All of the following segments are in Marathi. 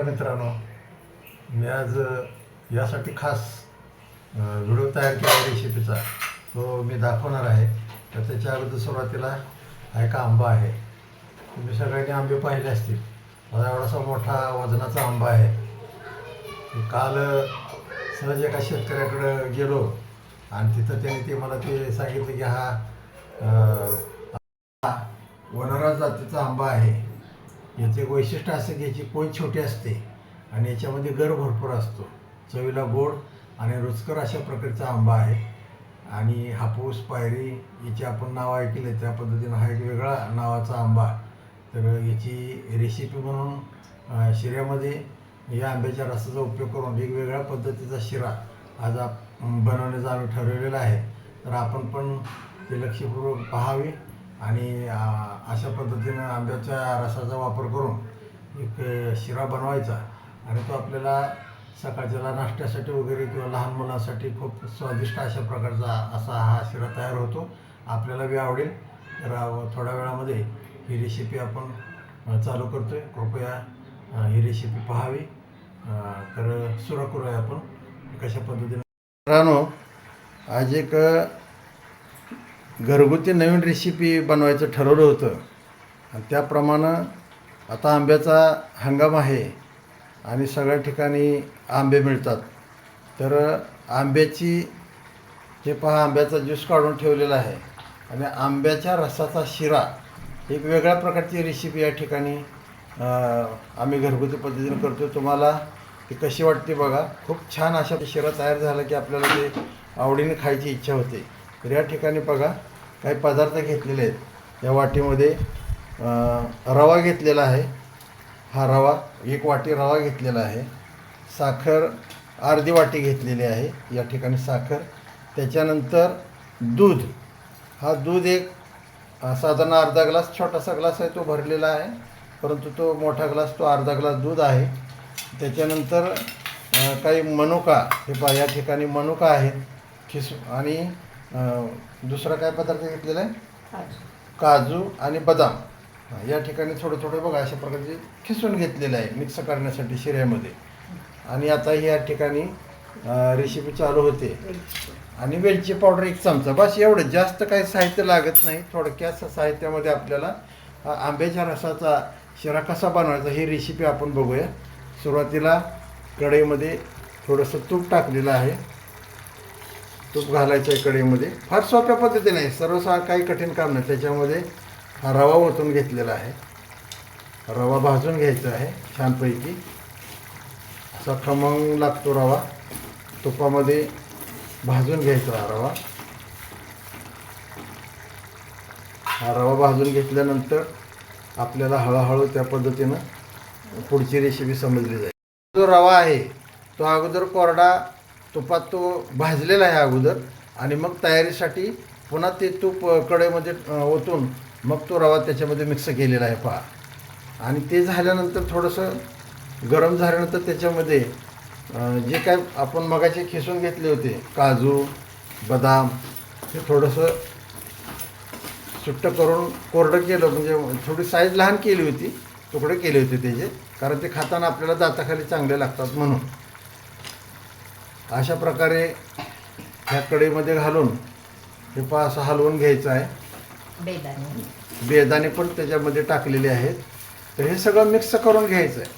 नमस्कार मित्रांनो. मी आज यासाठी खास व्हिडिओ तयार केला रेसिपीचा तो मी दाखवणार आहे. तर त्याच्या अगोदर सुरुवातीला हा एक आंबा आहे. तुम्ही सगळ्यांनी आंबे पाहिले असतील. माझा एवढासा मोठा वजनाचा आंबा आहे. काल सहज एका शेतकऱ्याकडं गेलो आणि तिथं त्यांनी ते मला ते सांगितलं की हा हा वनराज जातीचा आंबा आहे. याचे वैशिष्ट्य असं की याची कोय छोटी असते आणि याच्यामध्ये गर भरपूर असतो. चवीला गोड आणि रुचकर अशा प्रकारचा आंबा आहे. आणि हापूस पायरी याची आपण नाव ऐकले त्या पद्धतीनं हा एक वेगळा नावाचा आंबा. तर याची रेसिपी म्हणून शिऱ्यामध्ये या आंब्याच्या रसाचा उपयोग करून वेगवेगळ्या पद्धतीचा शिरा आज आप बनवण्याचा आम्ही ठरवलेला आहे. तर आपण पण ते लक्षपूर्वक पाहावे. आणि अशा पद्धतीनं आंब्याच्या रसाचा वापर करून एक शिरा बनवायचा आणि तो आपल्याला सकाळच्याला नाश्त्यासाठी वगैरे किंवा लहान मुलांसाठी खूप स्वादिष्ट अशा प्रकारचा असा हा शिरा तयार होतो. आपल्याला बी आवडेल तर थोड्या वेळामध्ये ही रेसिपी आपण चालू करतो आहे कृपया ही रेसिपी पाहावी. तर सुरू करूया आपण. कशा पद्धतीने मित्रांनो आज एक घरगुती नवीन रेसिपी बनवायचं ठरवलं होतं. आणि त्याप्रमाणे आता आंब्याचा हंगाम आहे आणि सगळ्या ठिकाणी आंबे मिळतात. तर आंब्याची हे पहा आंब्याचा ज्यूस काढून ठेवलेला आहे. आणि आंब्याच्या रसाचा शिरा एक वेगळ्या प्रकारची रेसिपी या ठिकाणी आम्ही घरगुती पद्धतीने करतो तुम्हाला ती कशी वाटते बघा. खूप छान अशा शिरा तयार झाला की आपल्याला ते आवडीने खायची इच्छा होते. तर या ठिकाणी बघा काही पदार्थ घेतलेले आहेत. या वाटीमध्ये रवा घेतलेला आहे. हा रवा एक वाटी रवा घेतलेला आहे. साखर अर्धी वाटी घेतलेली आहे. या ठिकाणी साखर. त्याच्यानंतर दूध. हा दूध एक साधारण अर्धा ग्लास छोटासा ग्लास आहे तो भरलेला आहे. परंतु तो मोठा ग्लास तो अर्धा ग्लास दूध आहे. त्याच्यानंतर काही मनुका हे पा या ठिकाणी मनुका आहेत. खिस आणि दुसरा काय पदार्थ घेतलेला आहे? काजू. आणि बदाम. या ठिकाणी थोडं थोडं बघा अशा प्रकारचे खिसून घेतलेलं आहे मिक्स करण्यासाठी शिऱ्यामध्ये. आणि आता ही या ठिकाणी रेसिपी चालू होते. आणि वेलची पावडर एक चमचा. बस एवढं जास्त काही साहित्य लागत नाही. थोडक्यात साहित्यामध्ये आपल्याला आंब्याच्या रसाचा शिरा कसा बनवायचा ही रेसिपी आपण बघूया. सुरुवातीला कढईमध्ये थोडंसं तूप टाकलेलं आहे. तूप घालायचं आहे कढईमध्ये. फार सोप्या पद्धतीने सर्वसा काही कठीण काम नाही. त्याच्यामध्ये हा रवा ओतून घेतलेला आहे. रवा भाजून घ्यायचा आहे छानपैकी. असा खमंग लागतो रवा. तुपामध्ये भाजून घ्यायचा हा रवा. हा रवा भाजून घेतल्यानंतर आपल्याला हळूहळू त्या पद्धतीनं पुढची रेसिपी समजली जाईल. जो रवा आहे तो अगोदर कोरडा तुपात तो भाजलेला आहे अगोदर आणि मग तयारीसाठी पुन्हा ते तूप कडेमध्ये कढईमध्ये ओतून मग तो रवा त्याच्यामध्ये मिक्स केलेला आहे पहा. आणि ते झाल्यानंतर थोडंसं गरम झाल्यानंतर त्याच्यामध्ये जे काय आपण मगाचे खिसून घेतले होते काजू बदाम हे थोडंसं सुट्ट करून कोरडं केलं म्हणजे थोडी साईज लहान केली होती तुकडे केले होते त्याचे कारण ते खाताना आपल्याला दाताखाली चांगले लागतात म्हणून. अशा प्रकारे ह्या कढईमध्ये घालून हे पहा असं हलवून घ्यायचं आहे. बेदाणे. बेदाणे पण त्याच्यामध्ये टाकलेले आहेत. तर हे सगळं मिक्स करून घ्यायचं आहे.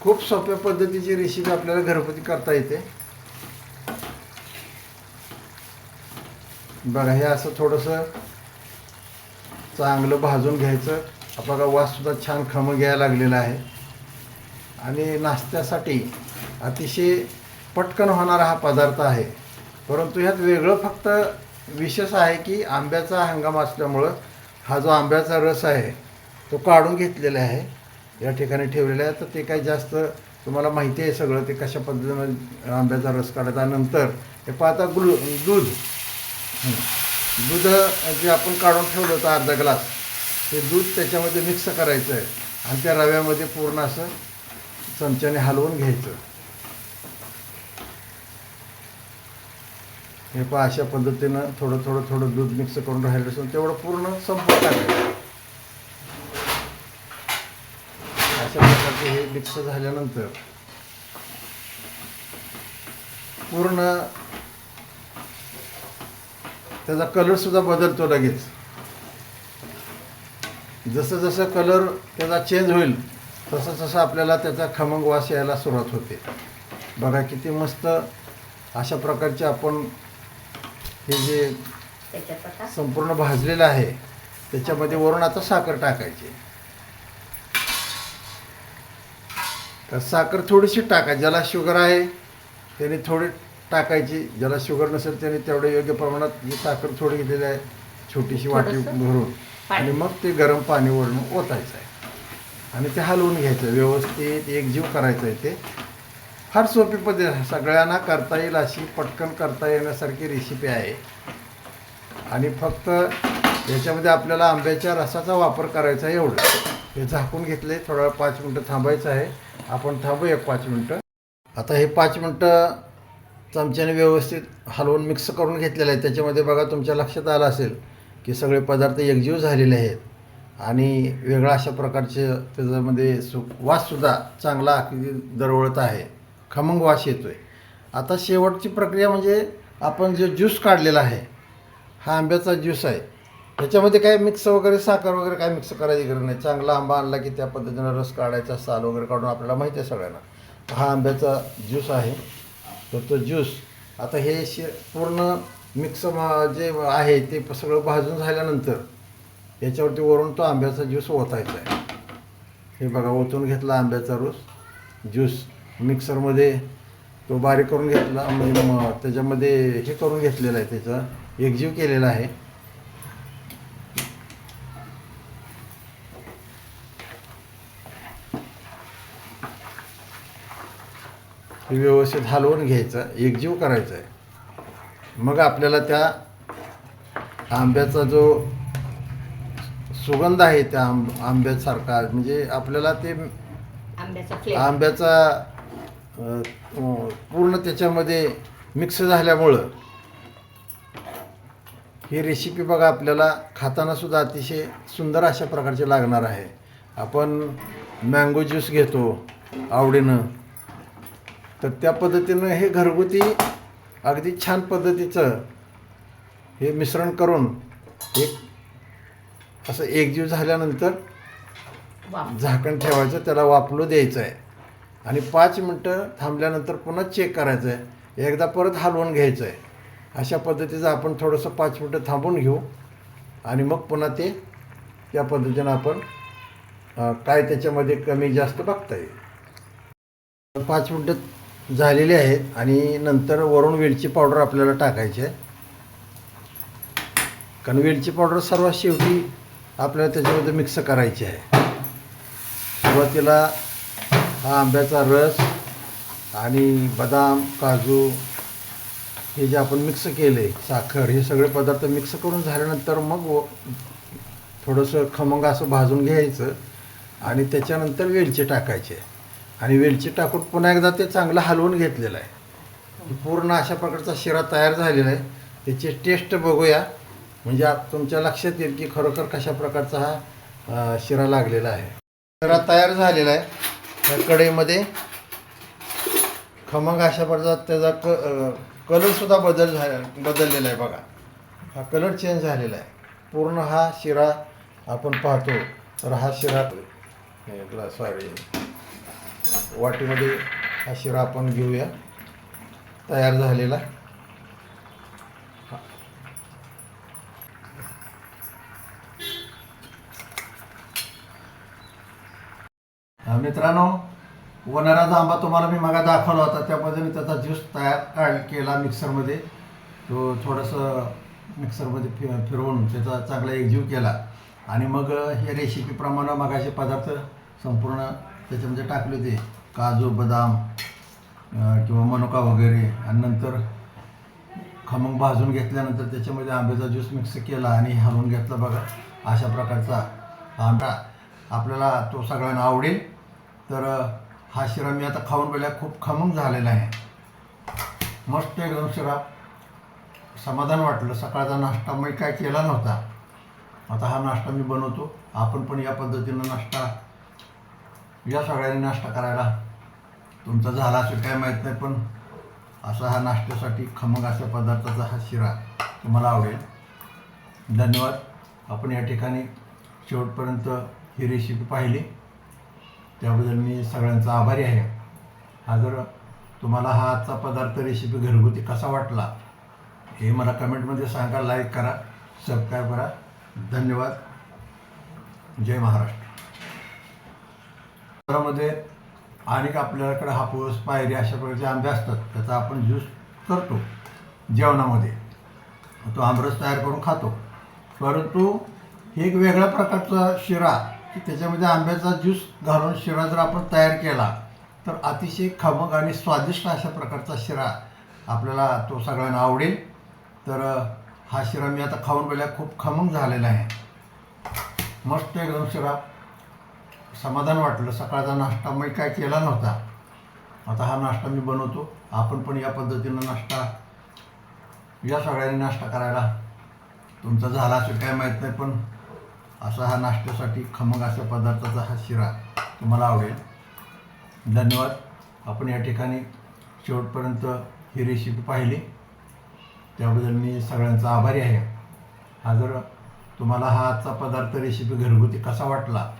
खूप सोप्या पद्धतीची रेसिपी आपल्याला घरगुती करता येते. बघा हे असं थोडंसं चांगलं भाजून घ्यायचं. बघा वाससुद्धा छान खमं घ्यायला लागलेला आहे. आणि नाश्त्यासाठी अतिशय पटकन होणारा हा पदार्थ आहे. परंतु ह्यात वेगळं फक्त विशेष आहे की आंब्याचा हंगाम असल्यामुळं हा जो आंब्याचा रस आहे तो काढून घेतलेला आहे. या ठिकाणी ठेवलेला आहे. तर ते काही जास्त तुम्हाला माहिती आहे सगळं ते कशा पद्धतीनं आंब्याचा रस काढायचा. नंतर हे पाहता गुल दूध. दूध जे आपण काढून ठेवलं होतं अर्धा ग्लास ते दूध त्याच्यामध्ये मिक्स करायचं आहे. आणि त्या रव्यामध्ये पूर्ण असं चमच्याने हलवून घ्यायचं. हे पहा अशा पद्धतीनं थोडं थोडं थोडं दूध मिक्स करून राहिलं असून तेवढं पूर्ण संपूर्ण टाकायचं. अशा प्रकारचे हे मिक्स झाल्यानंतर पूर्ण त्याचा कलरसुद्धा बदलतो लगेच. जसं जसं कलर त्याचा चेंज होईल तसं तसं आपल्याला त्याचा खमंग वास यायला सुरुवात होते. बघा किती मस्त अशा प्रकारचे आपण हे जे संपूर्ण भाजलेलं आहे त्याच्यामध्ये वरून आता साखर टाकायची. तर साखर थोडीशी टाका ज्याला शुगर आहे त्याने थोडी टाकायची. ज्याला शुगर नसेल त्याने तेवढ्या योग्य प्रमाणात जी साखर थोडी घेतलेली आहे छोटीशी वाटी भरून. आणि मग ते गरम पाणी वरून ओतायचं आहे. आणि ते हलवून घ्यायचं व्यवस्थित एकजीव करायचं आहे ते. फार सोपी पद्धत सगळ्यांना करता येईल अशी पटकन करता येण्यासारखी रेसिपी आहे. आणि फक्त याच्यामध्ये आपल्याला आंब्याच्या रसाचा वापर करायचा आहे एवढं. हे झाकून घेतले थोडा वेळ पाच मिनटं थांबायचं आहे. आपण थांबू एक पाच मिनटं. आता हे पाच मिनटं चमच्याने व्यवस्थित हलवून मिक्स करून घेतलेलं आहे. त्याच्यामध्ये बघा तुमच्या लक्षात आलं असेल की सगळे पदार्थ एकजीव झालेले आहेत. आणि वेगळा अशा प्रकारचे त्याच्यामध्ये सु वाससुद्धा चांगला दरवळत आहे. खमंग वास येतो आहे आता शेवटची प्रक्रिया म्हणजे आपण जो ज्यूस काढलेला आहे हा आंब्याचा ज्यूस आहे त्याच्यामध्ये काय मिक्स वगैरे साखर वगैरे काय मिक्स करायची गरज नाही. चांगला आंबा आणला की त्या पद्धतीनं रस काढायचा साल वगैरे काढून आपल्याला माहिती आहे सगळ्यांना. हा आंब्याचा ज्यूस आहे. तर तो ज्यूस आता हे शे पूर्ण मिक्स जे आहे ते सगळं भाजून झाल्यानंतर याच्यावरती वरून तो आंब्याचा ज्यूस ओतायचा आहे. हे बघा ओतून घेतला आंब्याचा रस ज्यूस. मिक्सरमध्ये तो बारीक करून घेतला म्हणजे म- त्याच्यामध्ये हे करून घेतलेलं आहे त्याचा. एकजीव केलेला आहे. हे व्यवस्थित हलवून घ्यायचं एकजीव करायचं आहे. मग आपल्याला त्या आंब्याचा जो सुगंध आहे त्या आंब आंब्यासारखा म्हणजे आपल्याला ते आंब्याचा पूर्ण त्याच्यामध्ये मिक्स झाल्यामुळं ही रेसिपी बघा आपल्याला खाताना सुद्धा अतिशय सुंदर अशा प्रकारचे लागणार आहे. आपण मँगो ज्यूस घेतो आवडीनं. तर त्या पद्धतीनं हे घरगुती अगदी छान पद्धतीचं हे मिश्रण करून एक असं एकजीव झाल्यानंतर झाकण ठेवायचं त्याला वापरू द्यायचं आहे आणि पाच मिनटं थांबल्यानंतर पुन्हा चेक करायचं आहे एकदा परत हलवून घ्यायचं आहे अशा पद्धतीचं आपण थोडंसं पाच मिनटं थांबून घेऊ. आणि मग पुन्हा ते त्या पद्धतीनं आपण काय त्याच्यामध्ये कमी जास्त बघता येईल. पाच मिनटं झालेली आहेत आणि नंतर वरून वेलची पावडर आपल्याला टाकायची आहे. कारण वेलची पावडर सर्वात शेवटी आपल्याला त्याच्यामध्ये मिक्स करायची आहे. सुरुवातीला हा आंब्याचा रस आणि बदाम काजू हे जे आपण मिक्स केले साखर हे सगळे पदार्थ मिक्स करून झाल्यानंतर मग थोडंसं खमंग असं भाजून घ्यायचं आणि त्याच्यानंतर वेलची टाकायची. आणि वेलची टाकून पुन्हा एकदा ते चांगलं हलवून घेतलेलं आहे. पूर्ण अशा प्रकारचा शिरा तयार झालेला आहे. त्याची टेस्ट बघूया. म्हणजे तुमच्या लक्षात येईल की खरोखर कशा प्रकारचा हा शिरा लागलेला आहे. शिरा तयार झालेला आहे. ह्या कढईमध्ये खमंग अशा प्रकारचा त्याचा क कलरसुद्धा बदल झाला बदललेला आहे बघा. हा कलर चेंज झालेला आहे. पूर्ण हा शिरा आपण पाहतो. तर हा शिरा सॉरी वाटीमध्ये हा शिरा आपण घेऊया. तयार झालेला हा, मित्रांनो वनराजा आंबा तुम्हाला मी मागा दाखवला होता त्यामध्ये मी त्याचा ज्यूस तयार काढ केला मिक्सरमध्ये. तो थोडंसं मिक्सरमध्ये फि फिरवून त्याचा चांगला एकजीव केला. आणि मग हे रेसिपीप्रमाणे मगाचे पदार्थ संपूर्ण त्याच्यामध्ये टाकले होते. काजू बदाम किंवा मनुका वगैरे. आणि नंतर खमंग भाजून घेतल्यानंतर त्याच्यामध्ये आंब्याचा ज्यूस मिक्स केला आणि हलवून घेतला बघा. अशा प्रकारचा आंबा आपल्याला तो सगळ्यांना आवडेल. तर हा शिरा मी आता खाऊन पहिला खूप खमंग झालेला आहे. मस्त एकदम शिरा. समाधान वाटलं. सकाळचा नाश्ता मी काय केला नव्हता. आता हा नाश्ता मी बनवतो. आपण पण या पद्धतीनं नाश्ता या सगळ्यांनी नाश्ता करायला. तुमचा झाला असेल काय माहीत नाही पण असा हा नाश्त्यासाठी खमंग अशा पदार्थाचा हा शिरा तुम्हाला आवडेल. धन्यवाद. आपण या ठिकाणी शेवटपर्यंत ही रेसिपी पाहिली. त्याबद्दल मी सगळ्यांचा आभारी आहे. हा जर तुम्हाला हा आजचा पदार्थ रेसिपी घरगुती कसा वाटला हे मला कमेंटमध्ये सांगा लाईक करा सबस्क्राईब करा. धन्यवाद. जय महाराष्ट्र. मध्ये आणि आपल्याकडे हापूस पायरी अशा प्रकारचे आंबे असतात त्याचा आपण ज्यूस करतो जेवणामध्ये. तो आमरस तयार करून खातो. परंतु हे एक वेगळ्या प्रकारचा शिरा की त्याच्यामध्ये आंब्याचा ज्यूस घालून शिरा जर आपण तयार केला तर अतिशय खमक आणि स्वादिष्ट अशा प्रकारचा शिरा आपल्याला तो सगळ्यांना आवडेल. तर हा शिरा मी आता खाऊन पहिला खूप खमंग झालेला आहे. मस्त एकदम शिरा. समाधान वाटलं. सकाळचा नाश्ता मी काय केला नव्हता. आता हा नाश्ता मी बनवतो. आपण पण या पद्धतीनं नाश्ता या सगळ्यांनी नाश्ता करायला. तुमचा झाला असेल काय माहीत नाही पण असा हा नाश्त्यासाठी खमंग अशा पदार्थाचा हा शिरा तुम्हाला आवडेल. धन्यवाद. आपण या ठिकाणी शेवटपर्यंत ही रेसिपी पाहिली. त्याबद्दल मी सगळ्यांचा आभारी आहे. हा जर तुम्हाला हा आजचा पदार्थ रेसिपी घरगुती कसा वाटला